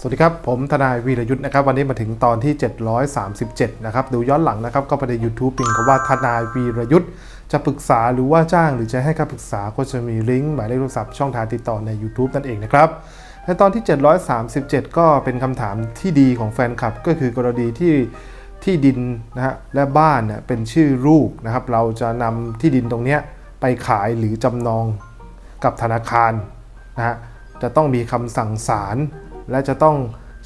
สวัสดีครับ ผมทนายวีรยุทธ์นะครับ วันนี้มาถึงตอนที่ 737 นะครับ ดูย้อนหลังนะครับ ก็ไปใน YouTube พิมพ์คำว่าทนายวีรยุทธ์จะปรึกษาหรือว่าจ้างหรือจะให้คำปรึกษาก็จะมีลิงก์หมายเลขโทรศัพท์ช่องทางติดต่อใน YouTube นั่นเองนะครับในตอนที่ 737 ก็เป็นคำถามที่ดีของแฟนคลับ ก็คือกรณีที่ที่ดินนะฮะและบ้านเนี่ยเป็นชื่อลูกนะครับ เราจะนำที่ดินตรงนี้ไปขายหรือจำนองกับธนาคารนะฮะจะต้องมีคำสั่งศาล และจะต้อง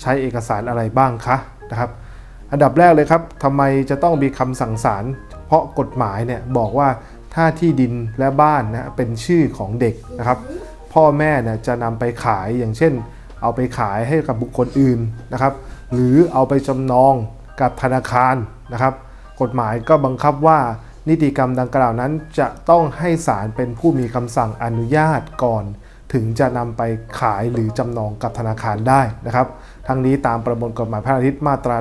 ใช้เอกสารอะไรบ้างคะนะครับ อันดับแรกเลยครับทำไมจะต้องมีคำสั่งศาลเพราะกฎหมายเนี่ยบอกว่าถ้าที่ดินและบ้านนะเป็นชื่อของเด็กนะครับ พ่อแม่เนี่ยจะนำไปขายอย่างเช่น เอาไปขายให้กับบุคคลอื่นนะครับ หรือเอาไปจำนองกับธนาคารนะครับ กฎหมายก็บังคับว่านิติกรรมดังกล่าวนั้นจะต้องให้ศาลเป็นผู้มีคำสั่งอนุญาตก่อน ถึงจะนำไปขายหรือจำนองกับธนาคารได้นะครับ ทั้งนี้ตามประมวลกฎหมายแพ่งอาทิตย์มาตรา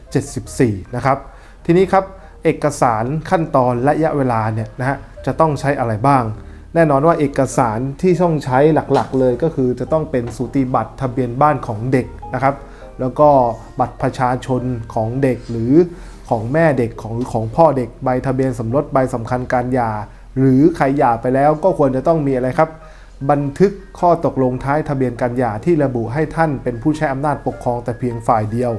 1574 นะครับ ทีนี้ครับเอกสารขั้นตอนและระยะเวลาเนี่ยนะฮะจะต้องใช้อะไรบ้าง แน่นอนว่าเอกสารที่ต้องใช้หลักๆ เลยก็คือจะต้องเป็นสูติบัตรทะเบียนบ้านของเด็กนะครับ แล้วก็บัตรประชาชนของเด็กหรือของแม่เด็กของของพ่อเด็กใบทะเบียนสมรสใบสำคัญการหย่าหรือใครหย่าไปแล้วก็ควรจะต้องมีอะไรครับ บันทึกข้อตกลงท้ายทะเบียนการหย่าที่ระบุให้ท่านเป็นผู้ใช้อำนาจปกครองแต่เพียงฝ่ายเดียว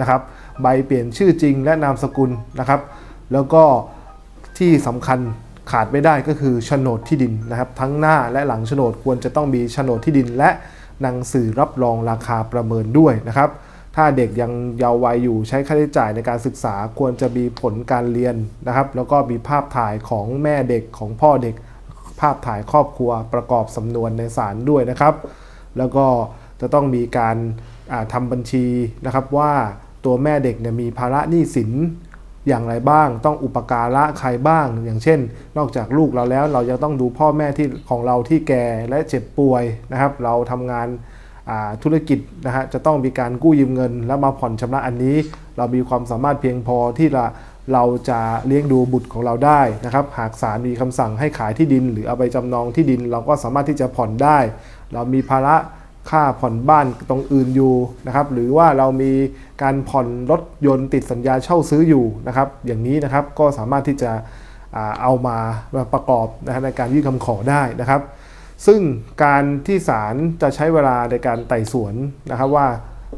นะครับ ใบเปลี่ยนชื่อจริงและนามสกุลนะครับ แล้วก็ที่สำคัญขาดไม่ได้ก็คือโฉนดที่ดินนะครับ ทั้งหน้าและหลังโฉนดควรจะต้องมีโฉนดที่ดิน และหนังสือรับรองราคาประเมินด้วยนะครับ ถ้าเด็กยังเยาว์วัยอยู่ใช้ค่าใช้จ่ายในการศึกษาควรจะมีผลการเรียนนะครับ แล้วก็มีภาพถ่ายของแม่เด็กของพ่อเด็ก ภาพถ่ายครอบครัวประกอบสำนวนในศาลด้วยนะครับ แล้วก็จะต้องมีการาทำบัญชีนะครับว่าตัวแม่เด็กเนี่ยมีภาระหนี้สินอย่างไรบ้าง ต้องอุปการะใครบ้าง อย่างเช่น นอกจากลูกเราแล้วเรายังต้องดูพ่อแม่ที่ของเราที่แก่และเจ็บป่วยนะครับ เราทำงานาธุรกิจนะฮะจะต้องมีการกู้ยืมเงิน แล้วมาผ่อนชำระอันนี้ เรามีความสามารถเพียงพอที่ละ เราจะเลี้ยงดูบุตรของเราได้นะครับ หากศาลมีคำสั่งให้ขายที่ดิน หรือเอาไปจำนองที่ดิน เราก็สามารถที่จะผ่อนได้ เรามีภาระค่าผ่อนบ้านตรงอื่นอยู่นะครับ หรือว่าเรามีการผ่อนรถยนต์ติดสัญญาเช่าซื้ออยู่นะครับ อย่างนี้นะครับก็สามารถที่จะเอามาประกอบนะในการยื่นคำขอได้นะครับ ซึ่งการที่ศาลจะใช้เวลาในการไต่สวนนะครับว่า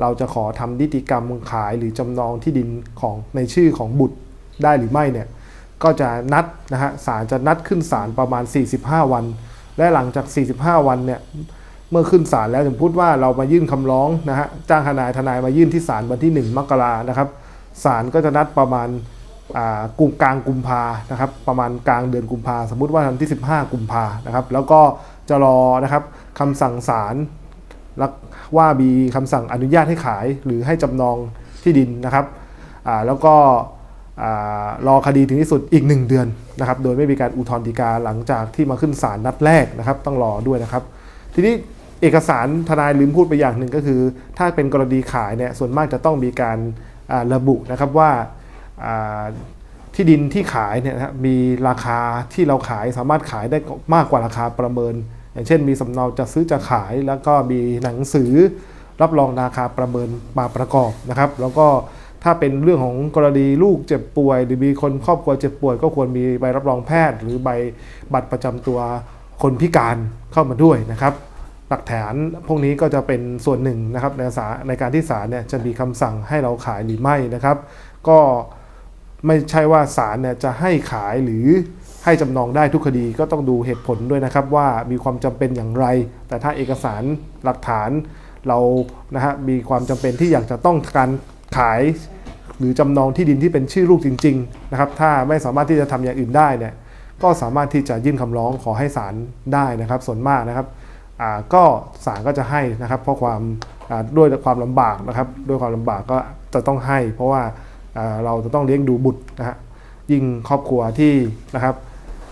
เราจะขอทำนิติกรรมขายหรือจำนองที่ดินของในชื่อของบุตร ได้หรือไม่เนี่ยก็จะนัดนะฮะศาลจะนัดขึ้นศาลประมาณ 45 วัน และหลังจาก 45 วันเนี่ยเมื่อขึ้นศาลแล้วถึงพูดว่าเรามายื่นคำร้องนะฮะจ้างทนายทนายมายื่นที่ศาลวันที่ 1 มกรานะครับศาลก็จะนัดประมาณอ่ากุมกลางกุมภานะครับประมาณกลางเดือนกุมภาสมมุติว่าวันที่ 15 กุมภานะครับแล้วก็จะรอนะครับคำสั่งศาลว่ามีคำสั่งอนุญาตให้ขายหรือให้จำนองที่ดินนะครับแล้วก็ รอคดีถึงที่สุดอีก 1 เดือนนะครับ โดยไม่มีการอุทธรณ์ฎีกาหลังจากที่มาขึ้นศาลนัดแรกนะครับ ต้องรอด้วยนะครับ ทีนี้เอกสารทนายลืมพูดไปอย่างหนึ่งก็คือ ถ้าเป็นกรณีขายเนี่ยส่วนมากจะต้องมีการาระบุนะครับว่าาที่ดินที่ขายเนี่ยนะมีราคาที่เราขายสามารถขายได้มากกว่าราคาประเมิน อย่างเช่น มีสำเนาจะซื้อจะขายแล้วก็มีหนังสือรับรองราคาประเมินมาประกอบนะครับ แล้วก็ ถ้าเป็นเรื่องของกรณีลูกเจ็บป่วย หรือมีคนครอบครัวเจ็บป่วย ก็ควรมีใบรับรองแพทย์ หรือใบบัตรประจำตัวคนพิการเข้ามาด้วยนะครับหลักฐานพวกนี้ก็จะเป็นส่วนหนึ่งนะครับในสาในการที่ศาลเนี่ยจะมีคำสั่งให้เราขายหรือไม่นะครับ ก็ไม่ใช่ว่าศาลเนี่ยจะให้ขายหรือให้จำนองได้ทุกคดีก็ต้องดูเหตุผลด้วยนะครับว่ามีความจำเป็นอย่างไร แต่ถ้าเอกสารหลักฐานเรานะฮะมีความจำเป็นที่อยากจะต้องการ ขายหรือจำนองที่ดินที่เป็นชื่อลูกจริงๆนะครับถ้าไม่สามารถที่จะทำอย่างอื่นได้เนี่ยก็สามารถที่จะยื่นคำร้องขอให้ศาลได้นะครับ ส่วนมากนะครับก็ศาลก็จะให้นะครับ เพราะความด้วยความลำบากนะครับ ด้วยความลำบากก็จะต้องให้ เพราะว่าเราจะต้องเลี้ยงดูบุตรนะฮะยิ่งครอบครัวที่นะครับ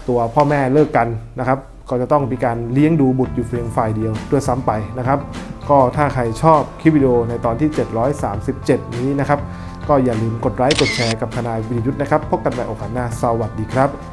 ตัวพ่อแม่เลิกกันนะครับ ก็จะต้องมีการเลี้ยงดูบุตรอยู่เพียงฝ่ายเดียวด้วยซ้ำไปนะครับ ก็ถ้าใครชอบคลิปวิดีโอในตอนที่ 737 นี้นะครับ ก็อย่าลืมกดไลค์กดแชร์กับทนายวิรยุทธ์นะครับ พบกันใหม่โอกาสหน้า สวัสดีครับ